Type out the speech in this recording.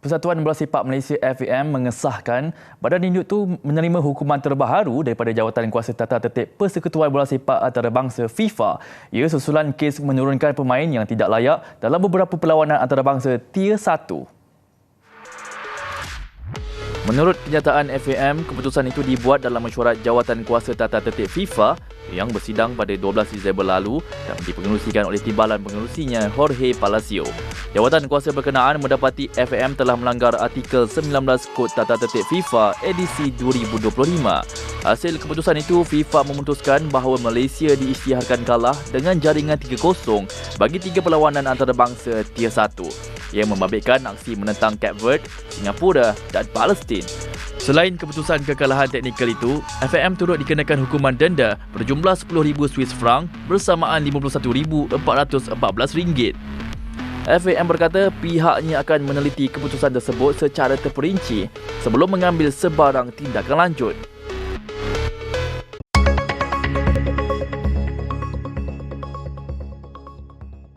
Persatuan Bola Sepak Malaysia FAM mengesahkan badan induk itu menerima hukuman terbaru daripada Jawatan Kuasa Tata Tertib Persekutuan Bola Sepak Antarabangsa FIFA ia susulan kes menurunkan pemain yang tidak layak dalam beberapa perlawanan antarabangsa Tier 1. Menurut kenyataan FAM, keputusan itu dibuat dalam mesyuarat Jawatan Kuasa Tata Tertib FIFA yang bersidang pada 12 Disember lalu dan dipengerusikan oleh timbalan pengerusinya Jorge Palacio. Jawatan kuasa berkenaan mendapati FAM telah melanggar artikel 19 Kod Tata Tertib FIFA edisi 2025. Hasil keputusan itu, FIFA memutuskan bahawa Malaysia diisytiharkan kalah dengan jaringan 3-0 bagi tiga perlawanan antarabangsa Tier 1 yang membabitkan aksi menentang Cape Verde, Singapura dan Palestin. Selain keputusan kekalahan teknikal itu, FAM turut dikenakan hukuman denda berjumlah 10,000 Swiss franc bersamaan 51,414 ringgit. FAM berkata pihaknya akan meneliti keputusan tersebut secara terperinci sebelum mengambil sebarang tindakan lanjut.